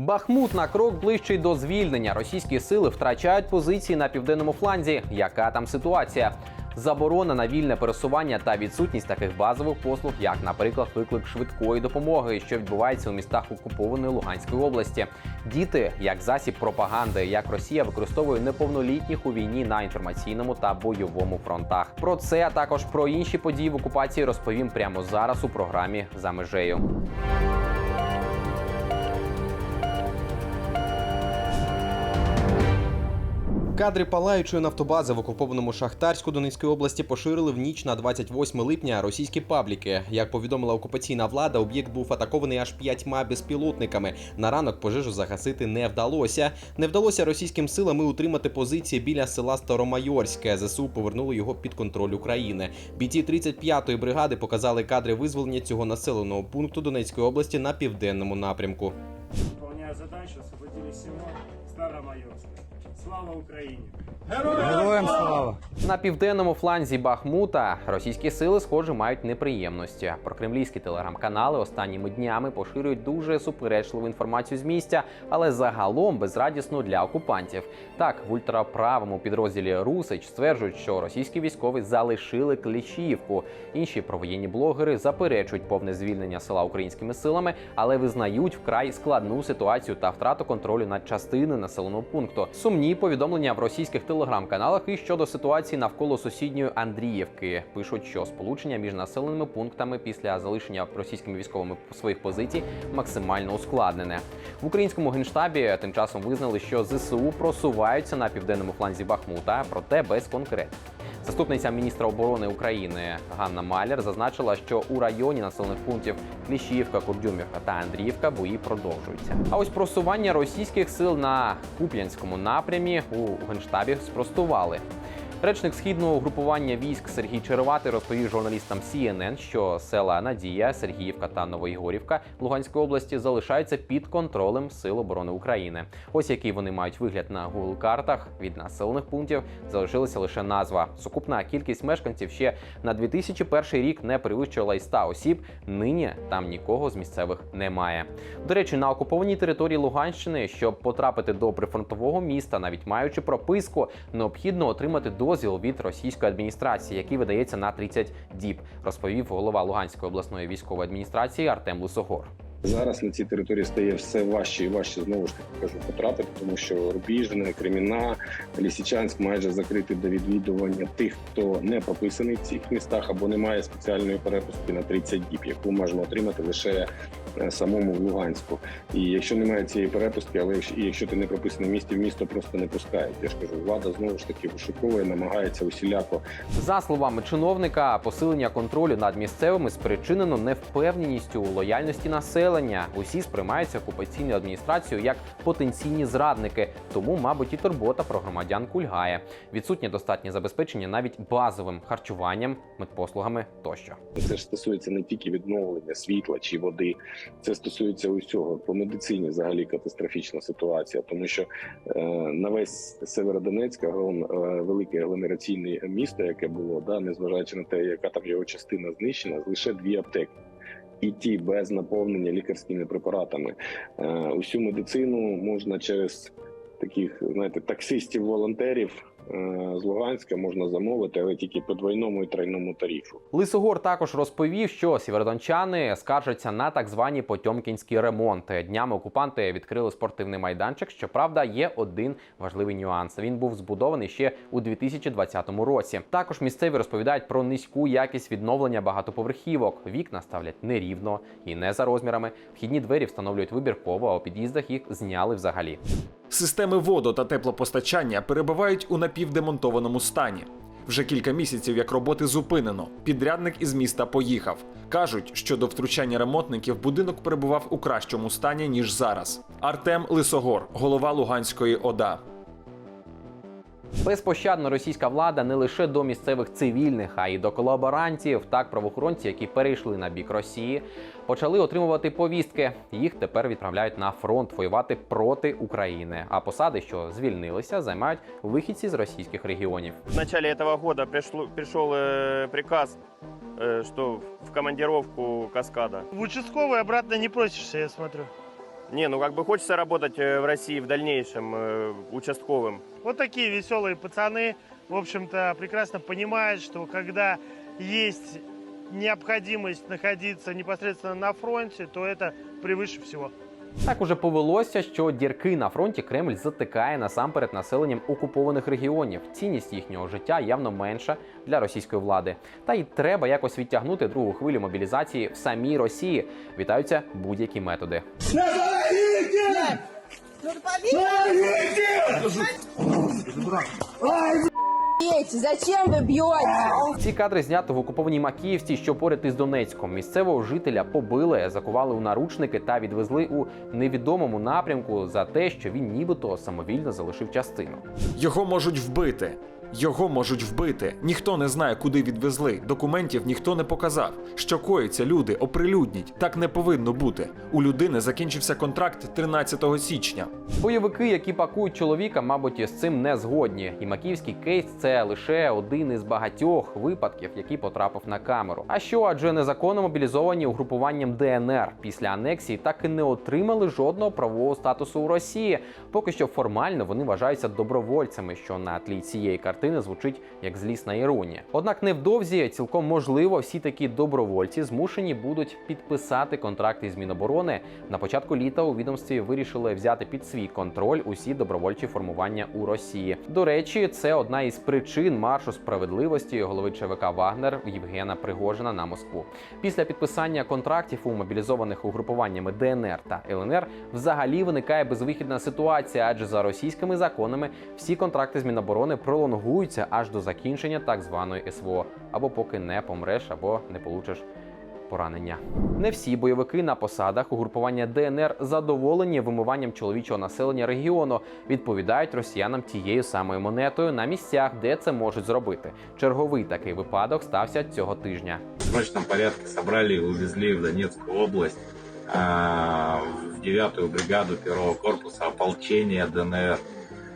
Бахмут на крок ближчий до звільнення. Російські сили втрачають позиції на південному фланзі. Яка там ситуація? Заборона на вільне пересування та відсутність таких базових послуг, як, наприклад, виклик швидкої допомоги, що відбувається у містах окупованої Луганської області. Діти як засіб пропаганди, як Росія використовує неповнолітніх у війні на інформаційному та бойовому фронтах. Про це а також про інші події в окупації розповім прямо зараз у програмі за межею. Кадри палаючої нафтобази в окупованому Шахтарську Донецької області поширили в ніч на 28 липня російські пабліки. Як повідомила окупаційна влада, об'єкт був атакований аж п'ятьма безпілотниками. На ранок пожежу загасити не вдалося. Не вдалося російським силам і утримати позиції біля села Старомайорське. ЗСУ повернули його під контроль України. Бійці 35-ї бригади показали кадри визволення цього населеного пункту Донецької області на південному напрямку. Задачу, освободили село Старомайорское. Слава Украине! Героям слава! На південному фланзі Бахмута російські сили, схоже, мають неприємності. Прокремлівські телеграм-канали останніми днями поширюють дуже суперечливу інформацію з місця, але загалом безрадісно для окупантів. Так, в ультраправому підрозділі Русич стверджують, що російські військові залишили Кліщіївку. Інші провоєнні блогери заперечують повне звільнення села українськими силами, але визнають вкрай складну ситуацію та втрату контролю над частиною населеного пункту. Сумні повідомлення в російських телеграм-каналах і щодо ситуації навколо сусідньої Андріївки. Пишуть, що сполучення між населеними пунктами після залишення російськими військовими своїх позицій максимально ускладнене. В українському генштабі тим часом визнали, що ЗСУ просуваються на південному фланзі Бахмута, проте без конкретики. Заступниця міністра оборони України Ганна Маляр зазначила, що у районі населених пунктів Кліщівка, Курдюмівка та Андріївка бої продовжуються. А ось просування російських сил на Куп'янському напрямі у генштабі спростували. Речник східного угрупування військ Сергій Череватий розповів журналістам CNN, що села Надія, Сергіївка та Новоігорівка Луганської області залишаються під контролем Сил оборони України. Ось який вони мають вигляд на Google картах від населених пунктів залишилася лише назва. Сукупна кількість мешканців ще на 2001 рік не перевищувала й 100 осіб. Нині там нікого з місцевих немає. До речі, на окупованій території Луганщини, щоб потрапити до прифронтового міста, навіть маючи прописку, необхідно отримати дозвіл від російської адміністрації, який видається на 30 діб, розповів голова Луганської обласної військової адміністрації Артем Лисогор. Зараз на цій території стає все важче і важче знову ж таки кажу потрапити, тому що Рубіжне, Креміна, Лісічанськ майже закриті до відвідування тих, хто не прописаний в цих містах або не має спеціальної перепустки на 30 діб, яку можна отримати лише е, самому в Луганську. І якщо немає цієї перепустки, але якщо, і якщо ти не прописаний в місті, в місто просто не пускають. Я ж кажу, влада знову ж таки вишуковує, намагається усіляко За словами чиновника, посилення контролю над місцевими спричинено невпевненістю у лояльності населення. Усі сприймаються окупаційною адміністрацією як потенційні зрадники, тому, мабуть, і турбота про громадян кульгає. Відсутнє достатнє забезпечення навіть базовим харчуванням, медпослугами тощо. Це ж стосується не тільки відновлення світла чи води, це стосується усього. По медицині взагалі катастрофічна ситуація, тому що е, на весь Северодонецьк, аглом- е, велике агломераційне місто, яке було, да, незважаючи на те, яка там його частина знищена, лише дві аптеки. І ті без наповнення лікарськими препаратами. Е, усю медицину можна через таких, знаєте, таксистів-волонтерів з Луганська можна замовити, але тільки по двойному і тройному тарифу. Лисогор також розповів, що сєвєродончани скаржаться на так звані потьомкінські ремонти. Днями окупанти відкрили спортивний майданчик. Щоправда, є один важливий нюанс. Він був збудований ще у 2020 році. Також місцеві розповідають про низьку якість відновлення багатоповерхівок. Вікна ставлять нерівно і не за розмірами. Вхідні двері встановлюють вибірково, а у під'їздах їх зняли взагалі. Системи водо та теплопостачання перебувають у напівдемонтованому стані. Вже кілька місяців як роботи зупинено. Підрядник із міста поїхав. Кажуть, що до втручання ремонтників будинок перебував у кращому стані ніж зараз. Артем Лисогор, голова Луганської ОДА. Безпощадна російська влада не лише до місцевих цивільних, а й до колаборантів. Так, правоохоронці, які перейшли на бік Росії, почали отримувати повістки. Їх тепер відправляють на фронт воювати проти України. А посади, що звільнилися, займають вихідці з російських регіонів. В начале этого года пришло, пришел э, приказ, э, что в командировку Каскада. В участковый обратно не просишься, я смотрю. Не, ну как бы хочется работать э, в России в дальнейшем э, участковым. Вот такие веселые пацаны, в общем-то, прекрасно понимают, что когда есть необходимость находиться непосредственно на фронте, то это превыше всего. Так уже повелося, що дірки на фронті Кремль затикає насамперед населенням окупованих регіонів. Цінність їхнього життя явно менша для російської влади. Та й треба якось відтягнути другу хвилю мобілізації в самій Росії. Вітаються будь-які методи. Зачем ви б'єте? Ці кадри знято в окупованій Макіївці, що поряд із Донецьком. Місцевого жителя побили, закували у наручники та відвезли у невідомому напрямку за те, що він нібито самовільно залишив частину. Його можуть вбити. Його можуть вбити. Ніхто не знає, куди відвезли. Документів ніхто не показав. Що коїться, люди, оприлюдніть. Так не повинно бути. У людини закінчився контракт 13 січня. Бойовики, які пакують чоловіка, мабуть, з цим не згодні. І макіївський кейс це лише один із багатьох випадків, який потрапив на камеру. А що, адже незаконно мобілізовані угрупуванням ДНР після анексії так і не отримали жодного правового статусу у Росії. Поки що формально вони вважаються добровольцями, що на тлі цієї картини звучить як злісна іронія. Однак невдовзі цілком можливо всі такі добровольці змушені будуть підписати контракти із Міноборони. На початку літа у відомстві вирішили взяти під свій контроль усі добровольчі формування у Росії. До речі, це одна із причин маршу справедливості голови ЧВК Вагнер Євгена Пригожина на Москву. Після підписання контрактів у мобілізованих угрупуваннями ДНР та ЛНР взагалі виникає безвихідна ситуація, адже за російськими законами всі контракти з Міноборони пролонгуються аж до закінчення так званої СВО, або поки не помреш, або не получиш поранення. Не всі бойовики на посадах угрупування ДНР задоволені вимиванням чоловічого населення регіону. Відповідають росіянам тією самою монетою на місцях, де це можуть зробити. Черговий такий випадок стався цього тижня. в срочном порядке собрали и увезли в Донецкую область в девятую бригаду первого корпуса ополчения ДНР.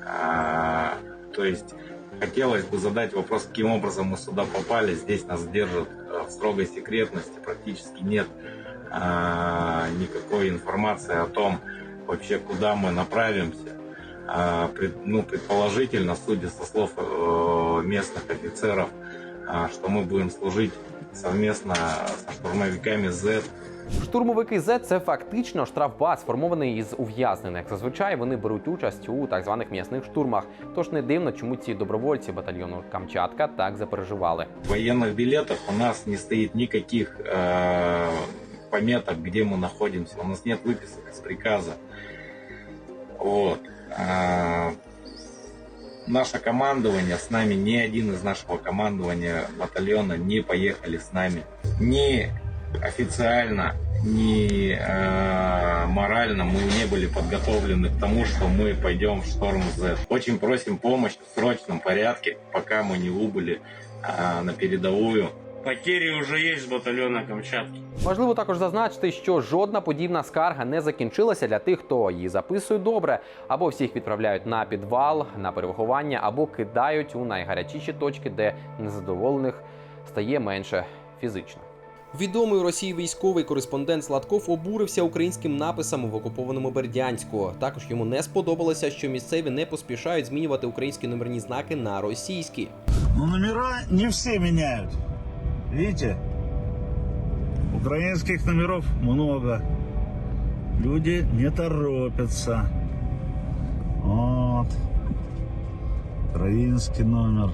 А, То есть хотелось бы задать вопрос, каким образом мы сюда попали. Здесь нас держат э, в строгой секретности, практически нет а, никакой информации о том, вообще куда мы направимся. А, пред- ну, предположительно, судя со слов э, местных офицеров, а, что мы будем служить совместно со штурмовиками Z. Штурмовики З це фактично штрафбат, сформований із ув'язнених. Зазвичай вони беруть участь у так званих м'ясних штурмах. Тож не дивно, чому ці добровольці батальйону Камчатка так запереживали. В военных билетах у нас не стоит никаких э, пометок, где мы находимся. У нас нет выписок из приказа. Вот. А, наше командование с нами, ни один из нашего командования батальона не поехали с нами. Ни официально, ни э, морально мы не были подготовлены к тому, что мы пойдем в шторм Z. Очень просим помощь в срочном порядке, пока мы не убыли э, на передовую. Потери уже есть с батальона Камчатки. Важливо також зазначити, що жодна подібна скарга не закінчилася для тих, хто її записує добре, або всіх відправляють на підвал, на перевиховання, або кидають у найгарячіші точки, де незадоволених стає менше фізично. Відомий у Росії військовий кореспондент Сладков обурився українським написом в окупованому Бердянську. Також йому не сподобалося, що місцеві не поспішають змінювати українські номерні знаки на російські. Но номера не все меняют. Видите? Украинских номеров много. Люди не торопятся. Вот. Украинский номер.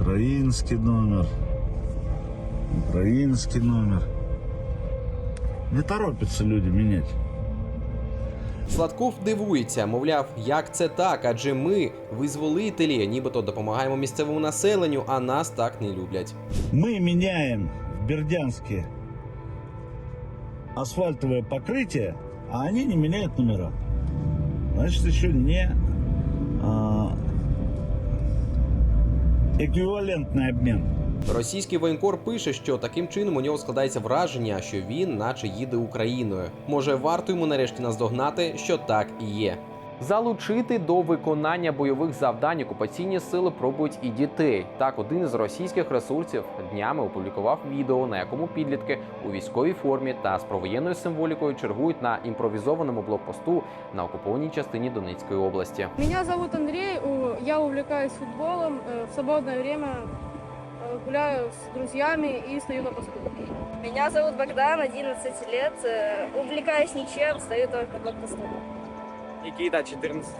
Украинский номер Украинский номер. Не торопятся люди менять. Сладков дивується, мовляв, як це так? Адже ми, визволителі, нібито допомагаємо місцевому населенню, а нас так не люблять. Мы меняем в Бердянске асфальтовое покрытие, а они не меняют номера. Значит, еще не а, эквивалентный обмен. Російський воєнкор пише, що таким чином у нього складається враження, що він, наче їде Україною. Може, варто йому нарешті наздогнати, що так і є. Залучити до виконання бойових завдань окупаційні сили пробують і дітей. Так, один із російських ресурсів днями опублікував відео, на якому підлітки у військовій формі та з провоєнною символікою чергують на імпровізованому блокпосту на окупованій частині Донецької області. Меня зовут Андрей, у- я увлекаюсь футболом, э, в свободное время гуляю с друзьями и стою на посту. Меня зовут Богдан, 11 лет. Увлекаюсь ничем, стою только под посту. Никита, 14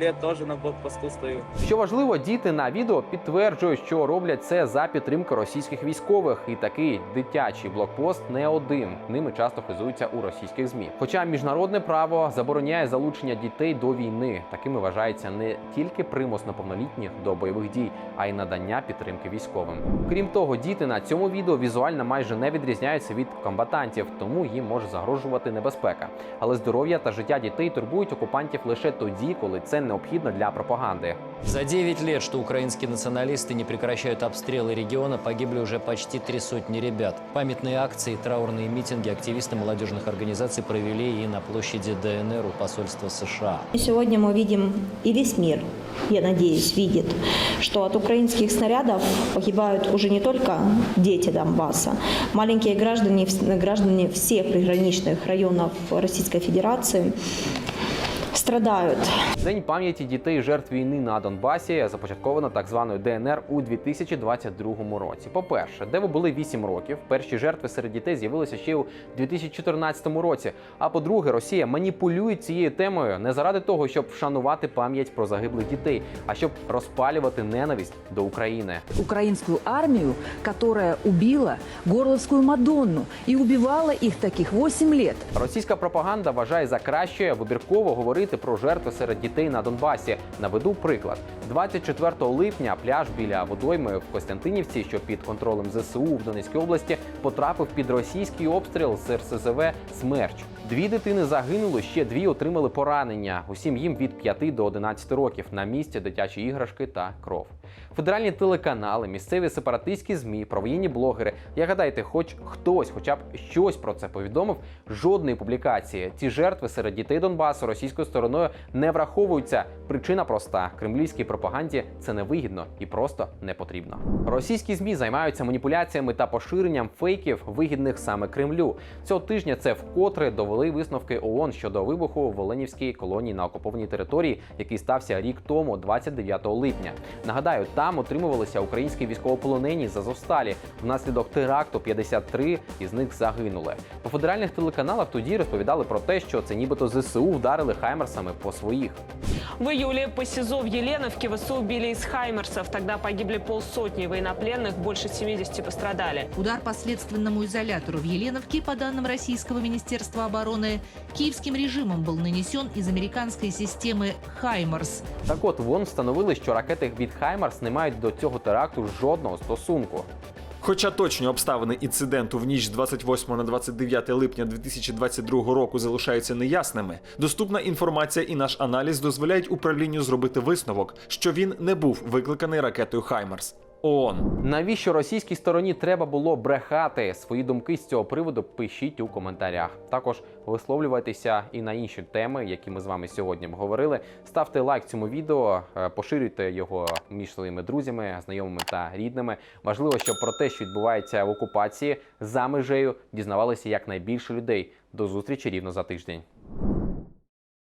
лет, тоже на блокпосту стою. Що важливо, діти на відео підтверджують, що роблять це за підтримки російських військових, і такий дитячий блокпост не один. Ними часто хизуються у російських змі. Хоча міжнародне право забороняє залучення дітей до війни, такими вважається не тільки примус неповнолітніх до бойових дій, а й надання підтримки військовим. Крім того, діти на цьому відео візуально майже не відрізняються від комбатантів, тому їм може загрожувати небезпека. Але здоров'я та життя дітей турбують окупантів лише тоді, коли це необхідно для пропаганди. За 9 лет, что украинские националисты не прекращают обстрелы региона, погибли уже почти три сотни ребят. Памятные акции, траурные митинги активисты молодежных организаций провели и на площади ДНР у посольства США. Сегодня мы видим, и весь мир, я надеюсь, видит, что от украинских снарядов погибают уже не только дети Донбасса, маленькие граждане, граждане всех приграничных районов Российской Федерации страдают. День пам'яті дітей жертв війни на Донбасі започатковано так званою ДНР у 2022 році. По-перше, де ви були 8 років. Перші жертви серед дітей з'явилися ще у 2014 році. А по-друге, Росія маніпулює цією темою не заради того, щоб вшанувати пам'ять про загиблих дітей, а щоб розпалювати ненависть до України. украинскую армию, которая убила Горловскую Мадонну и убивала их таких 8 лет. Російська пропаганда вважає за краще вибірково говорити про жертви серед дітей на Донбасі. Наведу приклад: 24 липня пляж біля водойми в Костянтинівці, що під контролем ЗСУ в Донецькій області, потрапив під російський обстріл з РСЗВ Смерч. Дві дитини загинули, ще дві отримали поранення. Усім їм від 5 до 11 років. На місці дитячі іграшки та кров. Федеральні телеканали, місцеві сепаратистські змі, провоєнні блогери. Я гадаєте, хоч хтось, хоча б щось про це повідомив. Жодної публікації. Ці жертви серед дітей Донбасу російською стороною не враховуються. Причина проста: кремлівській пропаганді це не вигідно і просто не потрібно. Російські змі займаються маніпуляціями та поширенням фейків, вигідних саме Кремлю. Цього тижня це вкотре довели висновки ООН щодо вибуху в Оленівській колонії на окупованій території, який стався рік тому, 29 липня. Нагадаю, там утримувалися українські військовополонені з Азовсталі. Внаслідок теракту 53 із них загинули. По федеральних телеканалах тоді розповідали про те, що це нібито ЗСУ вдарили хаймерсами по своїх. В июле по СИЗО в Еленовке ВСУ убили из «Хаймерсов». Тогда погибли полсотни военнопленных, больше 70 пострадали. Удар по следственному изолятору в Еленовке, по данным Российского Министерства обороны, киевским режимом был нанесен из американской системы «Хаймарс». Так от ВОН встановили, що ракети від Хаймарс не мають до цього теракту жодного стосунку. Хоча точні обставини інциденту в ніч з 28 на 29 липня 2022 року залишаються неясними, доступна інформація і наш аналіз дозволяють управлінню зробити висновок, що він не був викликаний ракетою Хаймерс. ООН. Навіщо російській стороні треба було брехати? Свої думки з цього приводу пишіть у коментарях. Також висловлювайтеся і на інші теми, які ми з вами сьогодні обговорили. Ставте лайк цьому відео, е, поширюйте його між своїми друзями, знайомими та рідними. Важливо, щоб про те, що відбувається в окупації за межею, дізнавалися якнайбільше людей. До зустрічі рівно за тиждень.